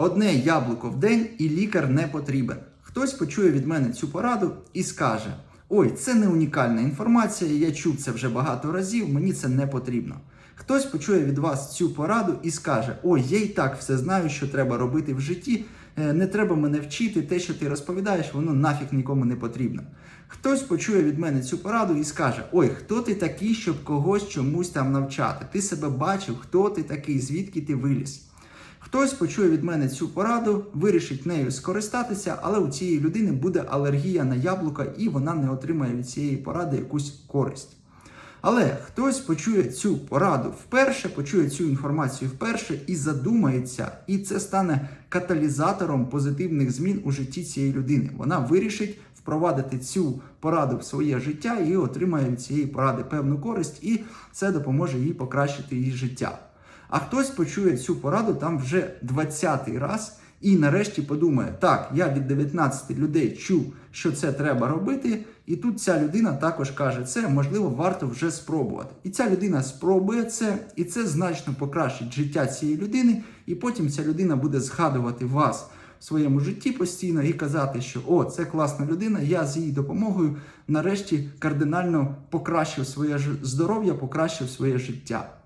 Одне яблуко в день і лікар не потрібен. Хтось почує від мене цю пораду і скаже: Ой, це не унікальна інформація, я чув це вже багато разів, мені це не потрібно. Хтось почує від вас цю пораду і скаже: Ой, я і так все знаю, що треба робити в житті. е, Не треба мене вчити, те, що ти розповідаєш, воно нафіг нікому не потрібно. Хтось почує від мене цю пораду і скаже: Ой, хто ти такий, щоб когось чомусь там навчати? Ти себе бачив, хто ти такий, звідки ти виліз? Хтось почує від мене цю пораду, вирішить нею скористатися, але у цієї людини буде алергія на яблука, і вона не отримає від цієї поради якусь користь. Але хтось почує цю пораду вперше, почує цю інформацію вперше і задумається, і це стане каталізатором позитивних змін у житті цієї людини. Вона вирішить впровадити цю пораду в своє життя і отримає від цієї поради певну користь, і це допоможе їй покращити її життя. А хтось почує цю пораду там вже 20-й раз і нарешті подумає: так, я від 19 людей чув, що це треба робити, і тут ця людина також каже, це можливо варто вже спробувати. І ця людина спробує це, і це значно покращить життя цієї людини, і потім ця людина буде згадувати вас в своєму житті постійно і казати, що о, це класна людина, я з її допомогою нарешті кардинально покращив своє здоров'я, покращив своє життя.